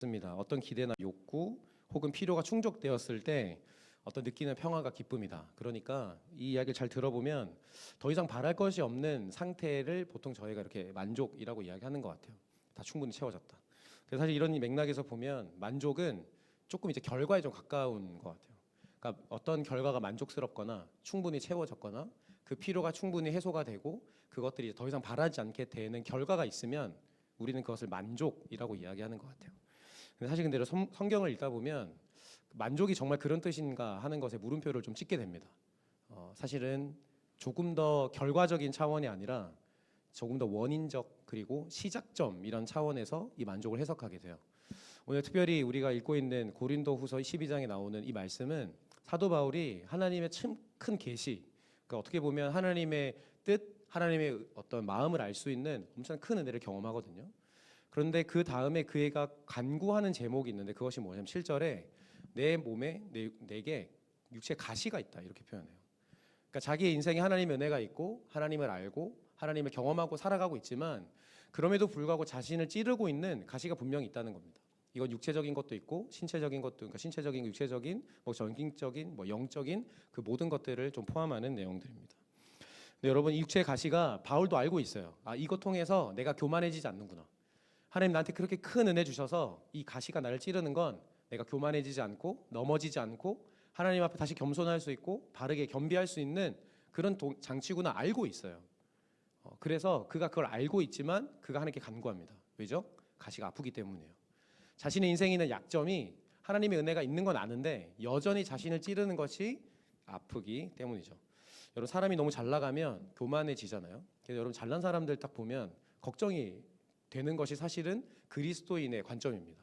습니다. 어떤 기대나 욕구 혹은 필요가 충족되었을 때 어떤 느끼는 평화가 기쁨이다. 그러니까 이 이야기를 잘 들어보면 더 이상 바랄 것이 없는 상태를 보통 저희가 이렇게 만족이라고 이야기하는 것 같아요. 다 충분히 채워졌다. 그래서 사실 이런 맥락에서 보면 만족은 조금 이제 결과에 좀 가까운 것 같아요. 그러니까 어떤 결과가 만족스럽거나 충분히 채워졌거나 그 필요가 충분히 해소가 되고 그것들이 더 이상 바라지 않게 되는 결과가 있으면 우리는 그것을 만족이라고 이야기하는 것 같아요. 사실 근데 성- 성경을 읽다 보면 만족이 정말 그런 뜻인가 하는 것에 물음표를 좀 찍게 됩니다. 어, 사실은 조금 더 결과적인 차원이 아니라 조금 더 원인적 그리고 시작점 이런 차원에서 이 만족을 해석하게 돼요. 오늘 특별히 우리가 읽고 있는 고린도후서 12장에 나오는 이 말씀은 사도 바울이 하나님의 참큰 계시, 그러니까 어떻게 보면 하나님의 뜻, 하나님의 어떤 마음을 알 수 있는 엄청 큰 은혜를 경험하거든요. 그런데 그 다음에 그 애가 간구하는 제목이 있는데 그것이 뭐냐면 7절에 내 몸에 내, 내게 육체 가시가 있다 이렇게 표현해요. 그러니까 자기의 인생에 하나님의 은혜가 있고 하나님을 알고 하나님을 경험하고 살아가고 있지만 그럼에도 불구하고 자신을 찌르고 있는 가시가 분명히 있다는 겁니다. 이건 육체적인 것도 있고 신체적인 것도 그러니까 신체적인 육체적인 뭐 정신적인 뭐 영적인 그 모든 것들을 좀 포함하는 내용들입니다. 여러분 이 육체의 가시가 바울도 알고 있어요. 아 이거 통해서 내가 교만해지지 않는구나. 하나님 나한테 그렇게 큰 은혜 주셔서 이 가시가 나를 찌르는 건 내가 교만해지지 않고 넘어지지 않고 하나님 앞에 다시 겸손할 수 있고 바르게 겸비할 수 있는 그런 도- 장치구나 알고 있어요. 어, 그래서 그가 그걸 알고 있지만 그가 하나님께 간구합니다. 왜죠? 가시가 아프기 때문이에요. 자신의 인생에 있는 약점이 하나님의 은혜가 있는 건 아는데 여전히 자신을 찌르는 것이 아프기 때문이죠. 여러분 사람이 너무 잘 나가면 교만해지잖아요. 그래서 여러분 잘난 사람들 딱 보면 걱정이 되는 것이 사실은 그리스도인의 관점입니다.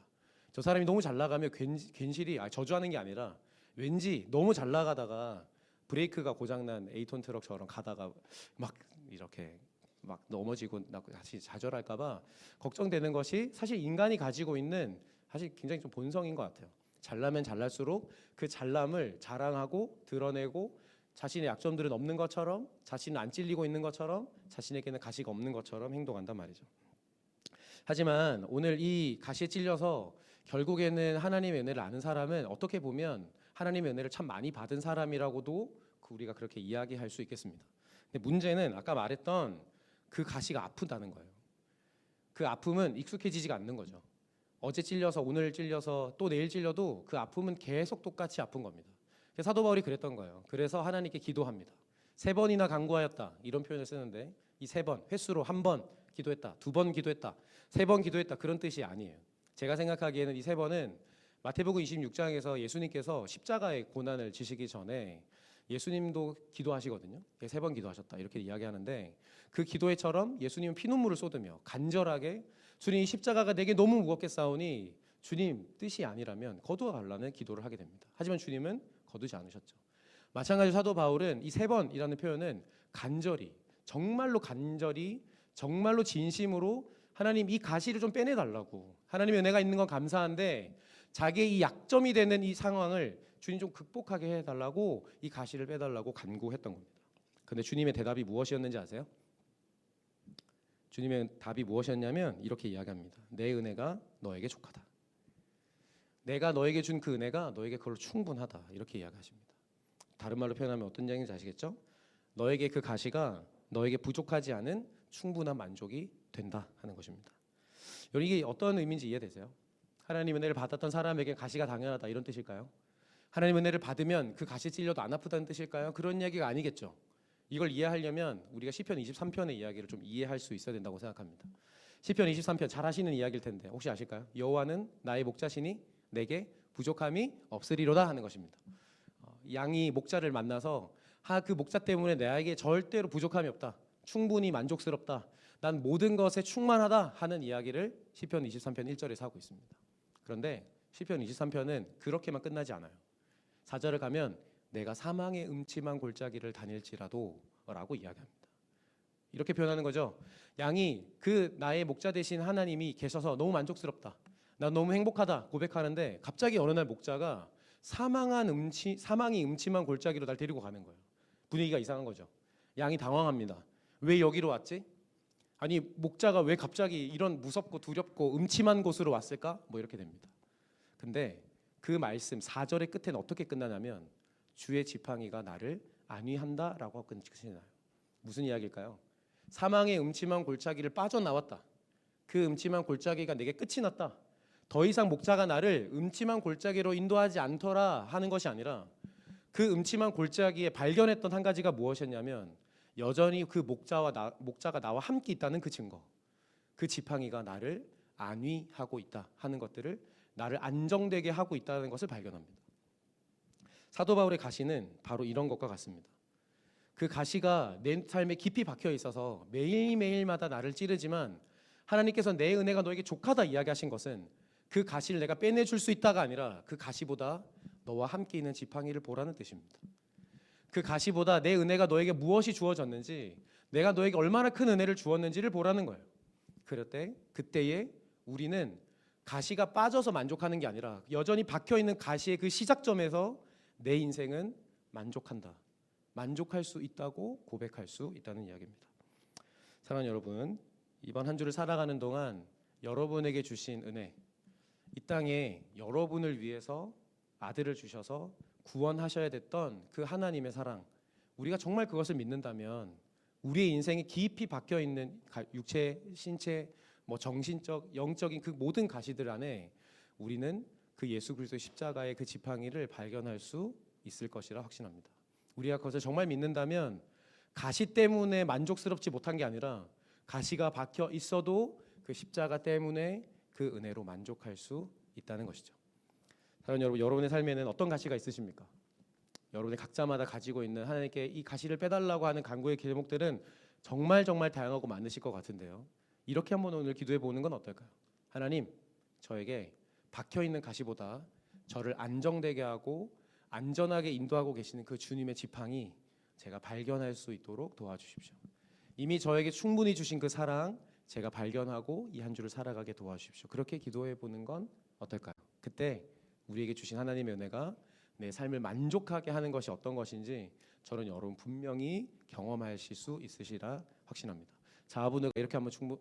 저 사람이 너무 잘 나가면 괜, 괜시리 아, 저주하는 게 아니라 왠지 너무 잘 나가다가 브레이크가 고장난 에이톤 트럭처럼 가다가 막 이렇게 막 넘어지고 나 다시 좌절할까봐 걱정되는 것이 사실 인간이 가지고 있는 사실 굉장히 좀 본성인 것 같아요. 잘나면 잘날수록 그 잘남을 자랑하고 드러내고 자신의 약점들은 없는 것처럼 자신은 안 찔리고 있는 것처럼 자신에게는 가시가 없는 것처럼 행동한단 말이죠. 하지만 오늘 이 가시에 찔려서 결국에는 하나님의 은혜를 아는 사람은 어떻게 보면 하나님의 은혜를 참 많이 받은 사람이라고도 그 우리가 그렇게 이야기할 수 있겠습니다. 근데 문제는 아까 말했던 그 가시가 아프다는 거예요. 그 아픔은 익숙해지지가 않는 거죠. 어제 찔려서 오늘 찔려서 또 내일 찔려도 그 아픔은 계속 똑같이 아픈 겁니다. 사도 바울이 그랬던 거예요. 그래서 하나님께 기도합니다. 세 번이나 간구하였다 이런 표현을 쓰는데 이 세 번 횟수로 한 번 기도했다, 두 번 기도했다, 세 번 기도했다 그런 뜻이 아니에요. 제가 생각하기에는 이 세 번은 마태복음 26장에서 예수님께서 십자가의 고난을 지시기 전에 예수님도 기도하시거든요. 세 번 기도하셨다 이렇게 이야기하는데 그 기도회처럼 예수님은 피눈물을 쏟으며 간절하게 주님 이 십자가가 내게 너무 무겁게 싸우니 주님 뜻이 아니라면 거두어 달라는 기도를 하게 됩니다. 하지만 주님은 거두지 않으셨죠. 마찬가지로 사도 바울은 이 세 번이라는 표현은 간절히 정말로 간절히 정말로 진심으로 하나님 이 가시를 좀 빼내 달라고 하나님의 은혜가 있는 건 감사한데 자기의 이 약점이 되는 이 상황을 주님 좀 극복하게 해 달라고 이 가시를 빼 달라고 간구했던 겁니다. 근데 주님의 대답이 무엇이었는지 아세요? 주님의 답이 무엇이었냐면 이렇게 이야기합니다. 내 은혜가 너에게 족하다. 내가 너에게 준 그 은혜가 너에게 그걸로 충분하다. 이렇게 이야기하십니다. 다른 말로 표현하면 어떤 얘기인지 아시겠죠? 너에게 그 가시가 너에게 부족하지 않은 충분한 만족이 된다 하는 것입니다. 여러분 이게 어떤 의미인지 이해되세요? 하나님 은혜를 받았던 사람에게 가시가 당연하다 이런 뜻일까요? 하나님 은혜를 받으면 그 가시 찔려도 안 아프다는 뜻일까요? 그런 얘기가 아니겠죠. 이걸 이해하려면 우리가 시편 23편의 이야기를 좀 이해할 수 있어야 된다고 생각합니다. 시편 23편 잘 하시는 이야기일 텐데 혹시 아실까요? 여호와는 나의 목자시니 내게 부족함이 없으리로다 하는 것입니다. 어, 양이 목자를 만나서 하 그 목자 때문에 나에게 절대로 부족함이 없다. 충분히 만족스럽다. 난 모든 것에 충만하다 하는 이야기를 시편 23편 1절에서 하고 있습니다. 그런데 시편 23편은 그렇게만 끝나지 않아요. 4절을 가면 내가 사망의 음침한 골짜기를 다닐지라도 라고 이야기합니다. 이렇게 표현하는 거죠. 양이 그 나의 목자 대신 하나님이 계셔서 너무 만족스럽다. 나 너무 행복하다 고백하는데 갑자기 어느 날 목자가 사망한 음치 사망이 음침한 골짜기로 날 데리고 가는 거예요. 분위기가 이상한 거죠. 양이 당황합니다. 왜 여기로 왔지? 아니 목자가 왜 갑자기 이런 무섭고 두렵고 음침한 곳으로 왔을까? 뭐 이렇게 됩니다. 근데 그 말씀 4절의 끝에는 어떻게 끝나냐면 주의 지팡이가 나를 안위한다라고 끝이나요. 무슨 이야기일까요? 사망의 음침한 골짜기를 빠져나왔다. 그 음침한 골짜기가 내게 끝이 났다. 더 이상 목자가 나를 음침한 골짜기로 인도하지 않더라 하는 것이 아니라 그 음침한 골짜기에 발견했던 한 가지가 무엇이었냐면 여전히 그 목자와 나, 목자가 나와 함께 있다는 그 증거. 그 지팡이가 나를 안위하고 있다 하는 것들을 나를 안정되게 하고 있다는 것을 발견합니다. 사도 바울의 가시는 바로 이런 것과 같습니다. 그 가시가 내 삶에 깊이 박혀 있어서 매일매일마다 나를 찌르지만 하나님께서 내 은혜가 너에게 족하다 이야기하신 것은 그 가시를 내가 빼내줄 수 있다가 아니라 그 가시보다 너와 함께 있는 지팡이를 보라는 뜻입니다. 그 가시보다 내 은혜가 너에게 무엇이 주어졌는지 내가 너에게 얼마나 큰 은혜를 주었는지를 보라는 거예요. 그럴 때 그때에 우리는 가시가 빠져서 만족하는 게 아니라 여전히 박혀 있는 가시의 그 시작점에서 내 인생은 만족한다. 만족할 수 있다고 고백할 수 있다는 이야기입니다. 사랑하는 여러분, 이번 한 주를 살아가는 동안 여러분에게 주신 은혜, 이 땅에 여러분을 위해서 아들을 주셔서 구원하셔야 됐던 그 하나님의 사랑, 우리가 정말 그것을 믿는다면 우리의 인생에 깊이 박혀 있는 가- 육체, 신체, 뭐 정신적, 영적인 그 모든 가시들 안에 우리는 그 예수 그리스도의 십자가의 그 지팡이를 발견할 수 있을 것이라 확신합니다. 우리가 그것을 정말 믿는다면 가시 때문에 만족스럽지 못한 게 아니라 가시가 박혀 있어도 그 십자가 때문에 그 은혜로 만족할 수 있다는 것이죠. 사랑하는 여러분, 여러분의 삶에는 어떤 가시가 있으십니까? 여러분이 각자마다 가지고 있는 하나님께 이 가시를 빼달라고 하는 간구의 제목들은 정말 정말 다양하고 많으실 것 같은데요. 이렇게 한번 오늘 기도해 보는 건 어떨까요? 하나님, 저에게 박혀 있는 가시보다 저를 안정되게 하고 안전하게 인도하고 계시는 그 주님의 지팡이 제가 발견할 수 있도록 도와주십시오. 이미 저에게 충분히 주신 그 사랑 제가 발견하고 이 한 주를 살아가게 도와주십시오. 그렇게 기도해 보는 건 어떨까요? 그때 우리에게 주신 하나님의 은혜가 내 삶을 만족하게 하는 것이 어떤 것인지 저는 여러분 분명히 경험하실 수 있으시라 확신합니다. 자아분을 이렇게 한번 충분